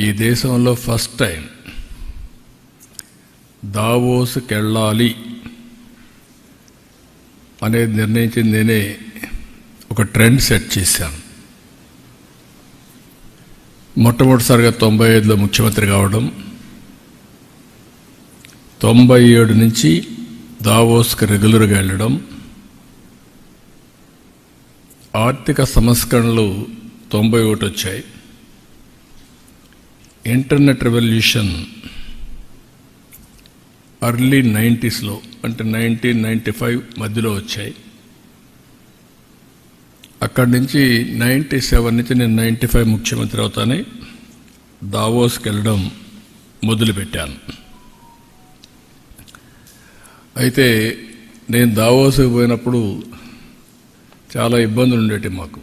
ఈ దేశంలో first time దావోస్కెళ్ళాలి అనేది నిర్ణయించింది నేనే ఒక ట్రెండ్ సెట్ చేశాను. మొట్టమొదటిసారిగా తొంభై ఐదులో ముఖ్యమంత్రి కావడం తొంభై ఏడు నుంచి దావోస్కి రెగ్యులర్గా వెళ్ళడం ఆర్థిక సంస్కరణలు తొంభై ఒకటి వచ్చాయి. ఇంటర్నెట్ రెవల్యూషన్ అర్లీ నైంటీస్లో అంటే నైన్టీన్ నైంటీ ఫైవ్ మధ్యలో వచ్చాయి. అక్కడి నుంచి నైంటీ సెవెన్ నుంచి నేను నైంటీ ఫైవ్ ముఖ్యమంత్రి అవుతానే దావోస్కి వెళ్ళడం మొదలుపెట్టాను. అయితే నేను దావోస్కి పోయినప్పుడు చాలా ఇబ్బందులు ఉండేవి మాకు.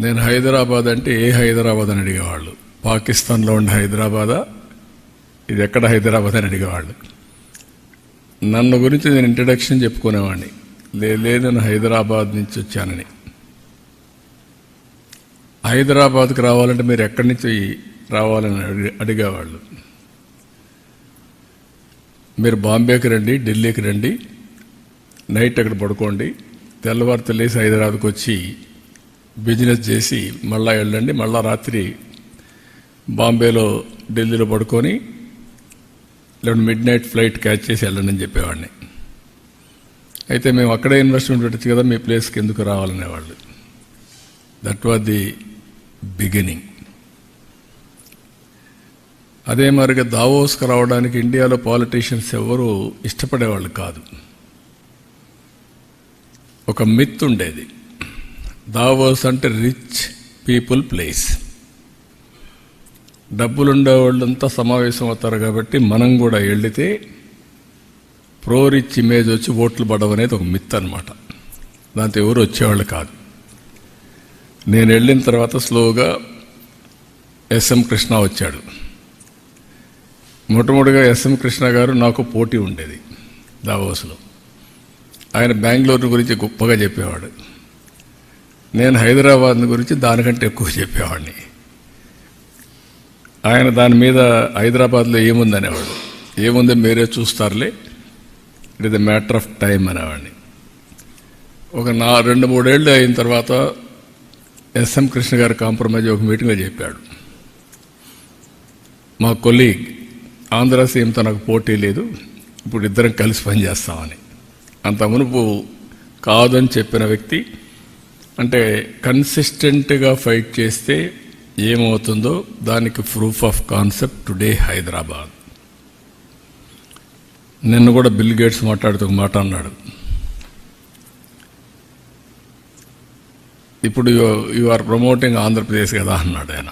నేను హైదరాబాద్ అంటే ఏ హైదరాబాద్ అని అడిగేవాళ్ళు? పాకిస్తాన్లో ఉండే హైదరాబాదా? ఇది ఎక్కడ హైదరాబాద్ అని అడిగేవాళ్ళు. నన్ను గురించి నేను ఇంట్రడక్షన్ చెప్పుకునేవాడిని. లే- లేదు నేను హైదరాబాద్ నుంచి వచ్చానని. హైదరాబాద్కి రావాలంటే మీరు ఎక్కడి నుంచి రావాలని అడిగి- అడిగేవాళ్ళు? మీరు బాంబేకి రండి ఢిల్లీకి రండి. నైట్ అక్కడ పడుకోండి. తెల్లవారితో లేచి హైదరాబాద్కి వచ్చి బిజినెస్ చేసి మళ్ళా వెళ్ళండి మళ్ళా రాత్రి బాంబేలో ఢిల్లీలో పడుకొని లేదంటే మిడ్ నైట్ ఫ్లైట్ క్యాచ్ చేసి వెళ్ళండి అని చెప్పేవాడిని. అయితే మేము అక్కడే ఇన్వెస్ట్మెంట్ పెట్టచ్చు కదా మీ ప్లేస్కి ఎందుకు రావాలనేవాళ్ళు. దట్ వాజ్ ది బిగినింగ్ అదే మరిగా దావోస్కి రావడానికి ఇండియాలో పాలిటీషియన్స్ ఎవరు ఇష్టపడేవాళ్ళు కాదు. ఒక మిత్ ఉండేది. దావోస్ అంటే రిచ్ పీపుల్ ప్లేస్. డబ్బులుండే వాళ్ళంతా సమావేశం అవుతారు కాబట్టి మనం కూడా వెళితే ప్రో రిచ్ ఇమేజ్ వచ్చి ఓట్లు పడడం అనేది ఒక మిత్ అనమాట దాంతో ఎవరు వచ్చేవాళ్ళు కాదు. నేను వెళ్ళిన తర్వాత స్లోగా ఎస్ఎం కృష్ణ వచ్చాడు. మొట్టమొదటిగా ఎస్ఎం కృష్ణ గారు నాకు పోటీ ఉండేది దావోస్లో. ఆయన బెంగళూరు గురించి గొప్పగా చెప్పేవాడు. నేను హైదరాబాద్ గురించి దానికంటే ఎక్కువ చెప్పేవాడిని. ఆయన దాని మీద హైదరాబాద్లో ఏముంది అనేవాడు ఏముంది మీరే చూస్తారులే. It is the matter of time అనేవాడిని. ఒక నా రెండు మూడేళ్ళు అయిన తర్వాత ఎస్ఎం కృష్ణ గారు కాంప్రమైజ్ ఒక మీటింగ్లో చెప్పాడు. మా కొలీగ్ ఆంధ్ర సీఎంతో నాకు పోటీ లేదు. ఇప్పుడు ఇద్దరం కలిసి పనిచేస్తామని. అంత మునుపు కాదని చెప్పిన వ్యక్తి అంటే కన్సిస్టెంట్గా ఫైట్ చేస్తే ఏమవుతుందో దానికి proof of concept today Hyderabad. నిన్న కూడా బిల్ గేట్స్ మాట్లాడుతూ ఒక మాట అన్నాడు. ఇప్పుడు యు ఆర్ ప్రమోటింగ్ ఆంధ్రప్రదేశ్ కదా అన్నాడు ఆయన.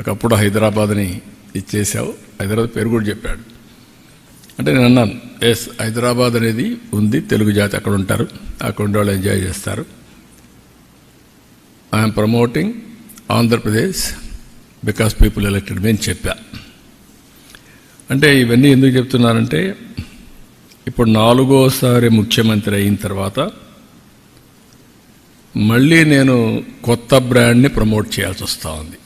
ఒకప్పుడు హైదరాబాద్ని ఇచ్చేసావు హైదరాబాద్ పేరు కూడా చెప్పాడు. అంటే నేను అన్నాను ఎస్ హైదరాబాద్ అనేది ఉంది తెలుగు జాతి అక్కడ ఉంటారు అక్కడ ఉండే వాళ్ళు ఎంజాయ్ చేస్తారు. I'm promoting Andhra Pradesh because people elected me అని చెప్పా. అంటే ఇవన్నీ ఎందుకు చెప్తున్నానంటే ఇప్పుడు నాలుగోసారి ముఖ్యమంత్రి అయిన తర్వాత మళ్ళీ నేను కొత్త బ్రాండ్ని ప్రమోట్ చేయాల్సి వస్తూ ఉంది.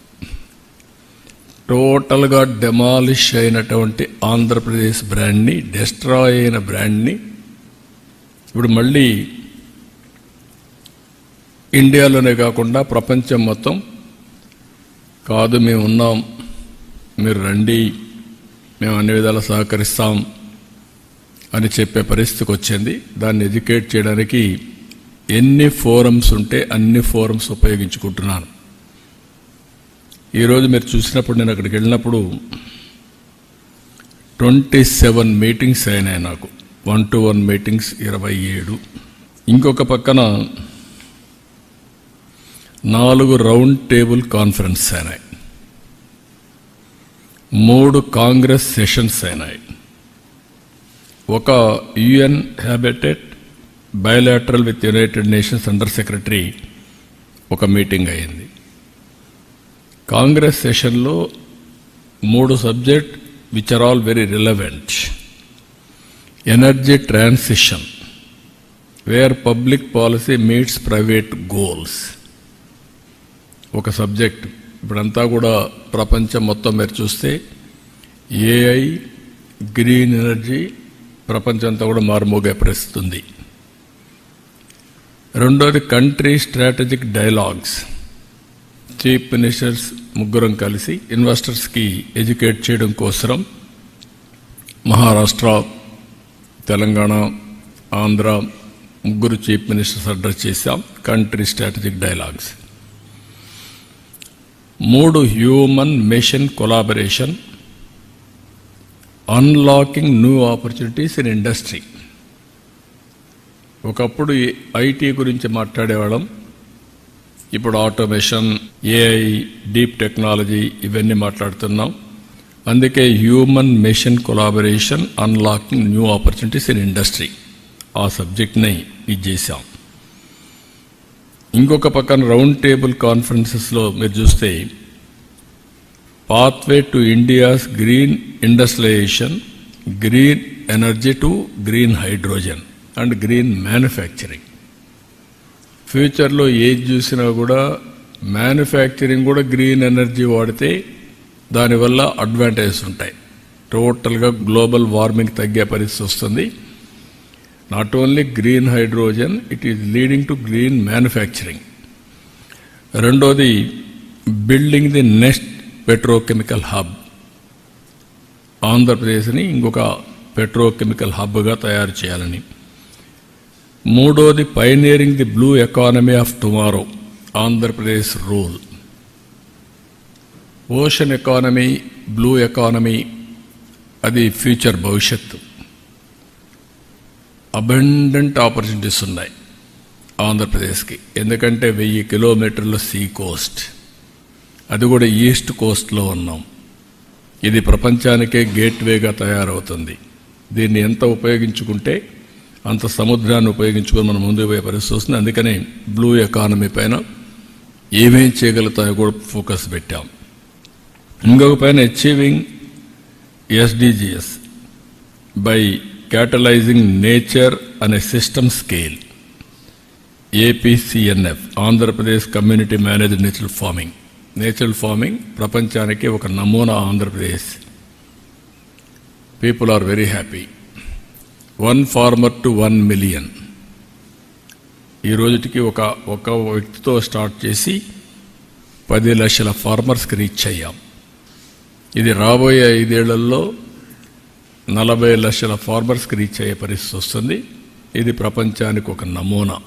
టోటల్గా డెమాలిష్ అయినటువంటి ఆంధ్రప్రదేశ్ బ్రాండ్ని డెస్ట్రాయ్ అయిన బ్రాండ్ని ఇప్పుడు మళ్ళీ ఇండియాలోనే కాకుండా ప్రపంచం మొత్తం. కాదు మేము ఉన్నాం. మీరు రండి. మేము అన్ని విధాలా సహకరిస్తాం అని చెప్పే పరిస్థితికి వచ్చింది. దాన్ని ఎడ్యుకేట్ చేయడానికి ఎన్ని ఫోరమ్స్ ఉంటే అన్ని ఫోరమ్స్ ఉపయోగించుకుంటున్నాను. ఈరోజు మీరు చూసినప్పుడు నేను అక్కడికి వెళ్ళినప్పుడు ట్వంటీ సెవెన్ మీటింగ్స్ అయినాయి నాకు. వన్ టు వన్ మీటింగ్స్ ఇరవై ఏడు. ఇంకొక పక్కన నాలుగు రౌండ్ టేబుల్ కాన్ఫరెన్స్ అయినాయి. మూడు కాంగ్రెస్ సెషన్స్ అయినాయి. ఒక UN Habitat bilateral with United Nations under secretary ఒక మీటింగ్ అయింది. కాంగ్రెస్ సెషన్లో మూడు subject which are all very relevant energy transition where public policy meets private goals ఒక సబ్జెక్ట్. ఇప్పుడంతా కూడా ప్రపంచం మొత్తం మీరు చూస్తే ఏఐ గ్రీన్ ఎనర్జీ ప్రపంచం అంతా కూడా మారుమోగే పరిస్థితి ఉంది రెండోది country strategic dialogues chief ministers ముగ్గురం కలిసి ఇన్వెస్టర్స్కి ఎడ్యుకేట్ చేయడం కోసరం. మహారాష్ట్ర తెలంగాణ ఆంధ్ర ముగ్గురు చీఫ్ మినిస్టర్స్ అడ్రస్ చేశాం. కంట్రీ స్ట్రాటజిక్ డైలాగ్స్ మూడు human machine collaboration unlocking new opportunities in industry ఒకప్పుడు ఐటీ గురించి మాట్లాడేవాళ్ళం. ఇప్పుడు ఆటోమేషన్ ఏఐ డీప్ టెక్నాలజీ ఇవన్నీ మాట్లాడుతున్నాం. అందుకే human machine collaboration unlocking new opportunities in industry ఆ సబ్జెక్ట్ని ఇది చేశాం. ఇంకొక పక్కన రౌండ్ టేబుల్ కాన్ఫరెన్సెస్లో మీరు చూస్తే pathway to India's green industrialisation green energy to green hydrogen and green manufacturing ఫ్యూచర్లో ఏది చూసినా కూడా మ్యానుఫ్యాక్చరింగ్ కూడా గ్రీన్ ఎనర్జీ వాడితే దానివల్ల అడ్వాంటేజెస్ ఉంటాయి. టోటల్గా గ్లోబల్ వార్మింగ్ తగ్గే పరిస్థితి వస్తుంది. Not only green hydrogen it is leading to green manufacturing రెండోది building the next petrochemical hub ఆంధ్రప్రదేశ్ని ఇంకొక పెట్రోకెమికల్ హబ్గా తయారు చేయాలని. మూడోది pioneering the blue economy of tomorrow Andhra Pradesh rule ocean economy blue economy అది ఫ్యూచర్ భవిష్యత్తు. అబండెంట్ ఆపర్చునిటీస్ ఉన్నాయి ఆంధ్రప్రదేశ్కి. ఎందుకంటే వెయ్యి కిలోమీటర్ల సీ కోస్ట్. అది కూడా ఈస్ట్ కోస్ట్లో ఉన్నాం. ఇది ప్రపంచానికే గేట్వేగా తయారవుతుంది. దీన్ని ఎంత ఉపయోగించుకుంటే అంత సముద్రాన్ని ఉపయోగించుకొని మనం ముందుకు పోయే పరిస్థితి వస్తుంది. అందుకనే బ్లూ ఎకానమీ పైన ఏమేం చేయగలుగుతాయో కూడా ఫోకస్ పెట్టాం. ఇంకొక పైన achieving SDGs by catalysing nature అనే system scale APCNF Andhra Pradesh community managed natural farming natural farming ప్రపంచానికి ఒక నమూనా Andhra Pradesh people are very happy one farmer to one million ఈ రోజుటికి ఒక ఒక వ్యక్తితో స్టార్ట్ చేసి పది లక్షల ఫార్మర్స్కి రీచ్ అయ్యాం. ఇది రాబోయే ఐదేళ్ళలో నలభై లక్షల ఫార్మర్స్కి రీచ్ అయ్యే పరిస్థితి వస్తుంది. ఇది ప్రపంచానికి ఒక నమూనా.